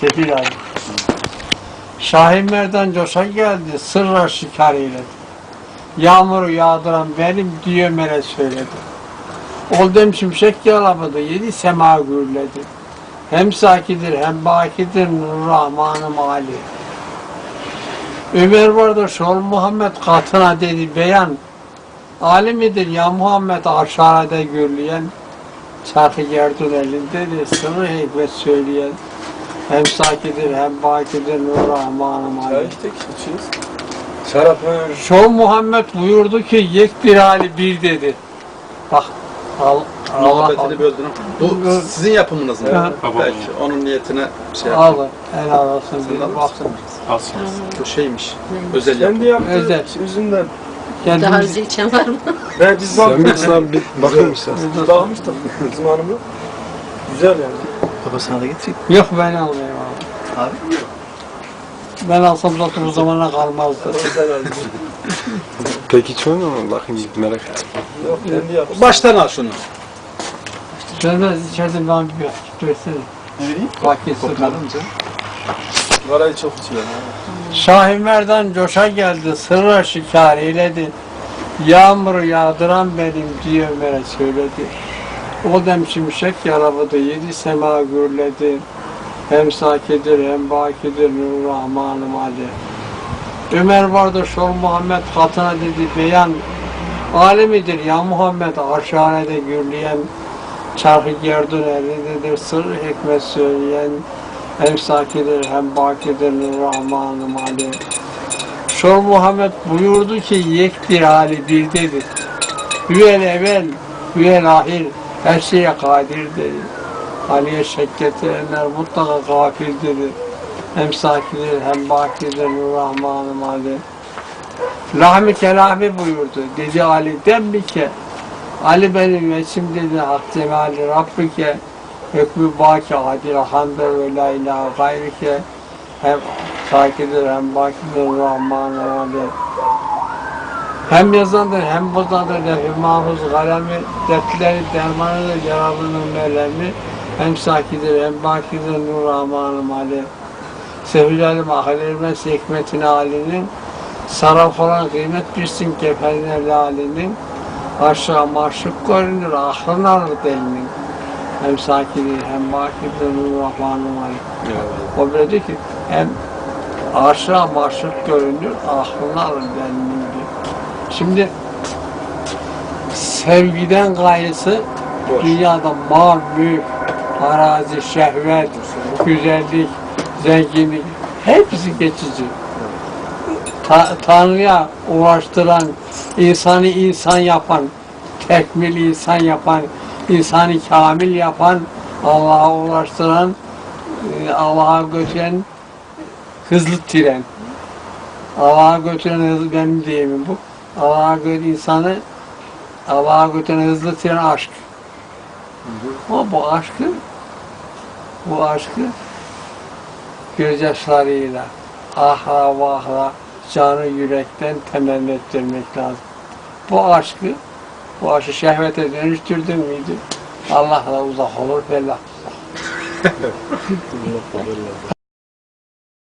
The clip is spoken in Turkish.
Sefil Ali. Şahin Merdan coşa geldi, sırra şikar eyledi. Yağmuru yağdıran benim diye mere söyledi. Oldum şimşek yalamadı, yedi sema gürledi. Hem sakidir hem bakidir Nur Rahmanım Ali. Ömer vardı şol Muhammed katına dedi beyan. Ali midir ya Muhammed aşağıda gürleyen. Çarkı gerdun elinde de sırrı hikmet söyleyen. Hem sakidir hem bakidir Nur Rahmanım Ali. Çay içtik, içiyoruz. Şarap he. Şol Muhammed buyurdu ki yek bir hali bir dedi. Bak al, Allah Muhabbetini böldün. Bu sizin yapımınız mı? Evet. Belki onun niyetine şey yap. al helal olsun Sen bir alır baksın. Bu şeymiş. Özel yapım. Kendi yaptığı Özel. Yüzünden. Daha önce içen var mı? Ben biz Sen baktık. bilirsin abi bir bakayım istersen. Biz bakmıştık bizim hanımla. Güzel yani. Baba sana da getireyim. yok ben almayayım abi. Abi. Ben alsam zaten bu zamana kalmazdı. Peki hiç oynuyor mu? Bakayım bir merak ettim. Yok kendi yaptık. Baştan al şunu. Sönmez içeride ben bir versene. Ne vereyim? Vakit Kokladınca. Varayı çok içiyor. Şahin Merdan coşa geldi, sırra şikar eyledi. Yağmuru yağdıran benim diye Ömer'e söyledi. O dem şimşek yarabadı, yedi sema gürledi. Hem sakidir hem bakidir Nur Rahmanım Ali. Ömer vardı şol Muhammed katına dedi beyan. Alemidir ya Muhammed aşağıda gürleyen. Çarkı gerdun elindedir sır hikmet söyleyen. Hem sakidir hem bakidir Rahmanım Ali. Şol Muhammed buyurdu ki yek bir hali birdedir. Hüvel evvel, hüvel ahir, her şeye kadir dedi. Ali'ye şek getirenler mutlaka gafildir. Hem sakidir hem bakidir Rahmanım Ali. Lahmi kelami buyurdu. Dedi Ali dembike. Ali benim veçim dedi hak cemali Rabbike. Hükmü adil hamde ve la ilahe gayrike. Hem sakidir hem bakidir Rahman Ali. Hem yazandır hem bozandır lef-i mahfuz kalemi, dertleri dermanıdır yaralının melemi. Hem sakidir hem bakidir Nur Rahmanım Ali. Sevgilerim ahil ermez hikmetine Ali'nin. Saraf olan kıymet bilsin kefenler Ali'nin. Aşağı maşuk görünür, aklını alır delinin. Hem sakidir hem bakidir Nur Rahmanım Ali. O böyle ki hem aşağı maşuk görünür, aklını alır delinin diyor. Şimdi sevgiden gayesi Boş. dünyada mal, mülk, arazi, şehvet, güzellik, zenginlik hepsi geçici. Ta- Tanrı'ya ulaştıran, insanı insan yapan, tekmil insan yapan, insanı kamil yapan, Allah'a ulaştıran, Allah'a götüren hızlı tren. Allah'a götüren hızlı benim deyimim bu. Allah'a götüren insanı Allah'a götüren hızlı tren aşk. Ama bu aşkı bu aşkı gözyaşlarıyla ahla vahla canı yürekten temenni ettirmek lazım. Bu aşkı bu aşkı şehvete dönüştürdün müydü? Allah'la uzak olur, fellah.